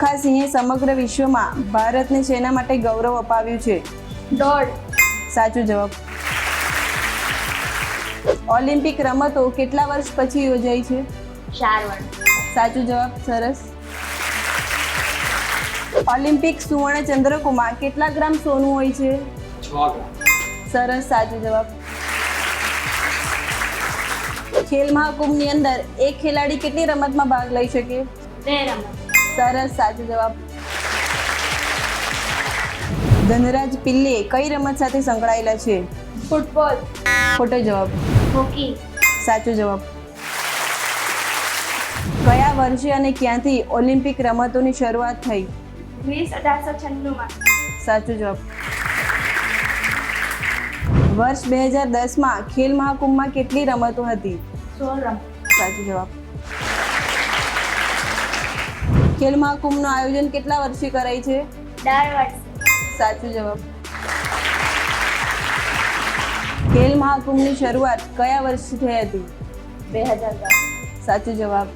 મિલ્ખા સિંહે સમગ્ર વિશ્વમાં ભારતને શેના માટે ગૌરવ અપાવ્યું છે? દોડ. સાચો જવાબ. ઓલિમ્પિક રમતો કેટલા વર્ષ પછી યોજાઈ છે? ચાર વર્ષ. સાચો જવાબ સરસ. ઓલિમ્પિક સુવર્ણ ચંદ્રકોમાં કેટલા ગ્રામ સોનું હોય છે? સરસ સાચો જવાબ. ખેલ મહાકુંભની અંદર એક ખેલાડી કેટલી રમતમાં ભાગ લઈ શકે? બે રમત. સરસ સાચો જવાબ. ધનરાજ પિલ્લે કઈ રમત સાથે સંકળાયેલા છે? ફૂટબોલ. ખોટો જવાબ. હોકી. સાચો જવાબ. કયા વર્ષે અને ક્યાંથી ઓલિમ્પિક રમતોની શરૂઆત થઈ? વીસ અઢારસો છન્નુંમાં. સાચો જવાબ. વર્ષ બે હજાર દસમાં ખેલ મહાકુંભમાં કેટલી રમતો હતી? સોળ રમત. સાચો જવાબ. ખેલ મહાકુંભનું આયોજન કેટલા વર્ષે કરાય છે? દર વર્ષે. સાચો જવાબ. ખેલ મહાકુંભની શરૂઆત કયા વર્ષથી થઈ હતી? બે હજાર સાચો જવાબ.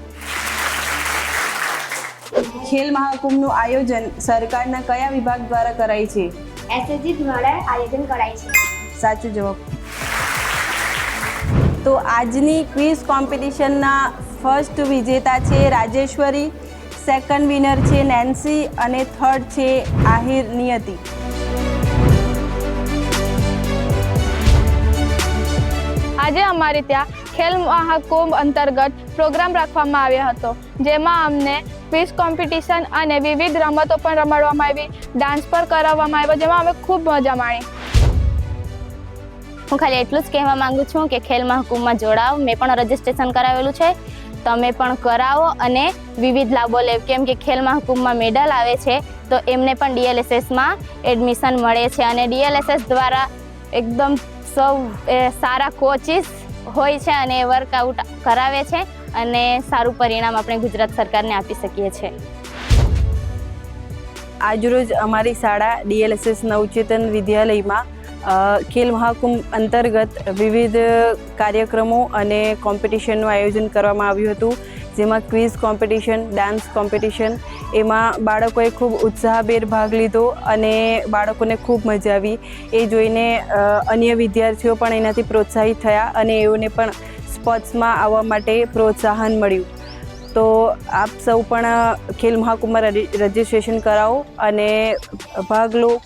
ખેલ મહાકુંભનું આયોજન સરકારના કયા વિભાગ દ્વારા કરાય છે? એસએસજી દ્વારા આયોજન કરાય છે. સાચો જવાબ. તો આજની ક્વિઝ કોમ્પિટિશનના ફર્સ્ટ વિજેતા છે રાજેશ્વરી. સેકન્ડ વિનર છે નેન્સી અને થર્ડ છે આહિર નિયતિ. આજે અમારે ત્યાં ખેલ મહાકુંભ અંતર્ગત પ્રોગ્રામ રાખવામાં આવ્યો હતો જેમાં અમને ક્વિઝ કોમ્પિટિશન અને વિવિધ રમતો પણ રમાડવામાં આવી ડાન્સ પણ કરાવવામાં આવ્યો જેમાં અમે ખૂબ મજા માણી. હું ખાલી એટલું જ કહેવા માંગુ છું કે ખેલ મહાકુંભમાં જોડાવ મેં પણ રજીસ્ટ્રેશન કરાવેલું છે. તમે પણ કરાવો અને વિવિધ લાભો લેવ કેમ કે ખેલ મહાકુંભમાં મેડલ આવે છે, તો એમને પણ ડીએલએસએસમાં એડમિશન મળે છે અને ડીએલએસએસ દ્વારા એકદમ સૌ સારા કોચિસ હોય છે અને વર્કઆઉટ કરાવે છે અને સારું પરિણામ આપણે ગુજરાત સરકારને આપી શકીએ છીએ આજરોજ અમારી શાળા ડીએલએસએસ નવચેતન વિદ્યાલયમાં ખેલ મહાકુંભ અંતર્ગત વિવિધ કાર્યક્રમો અને કોમ્પિટિશનનું આયોજન કરવામાં આવ્યું હતું, જેમાં ક્વિઝ કોમ્પિટિશન, ડાન્સ કોમ્પિટિશન, એમાં બાળકોએ ખૂબ ઉત્સાહભેર ભાગ લીધો અને બાળકોને ખૂબ મજા આવી. એ જોઈને અન્ય વિદ્યાર્થીઓ પણ એનાથી પ્રોત્સાહિત થયા અને એઓને પણ સ્પોર્ટ્સમાં આવવા માટે પ્રોત્સાહન મળ્યું. તો આપ સૌ પણ ખેલ મહાકુંભમાં રજિ- રજિસ્ટ્રેશન કરાવો અને ભાગ લો.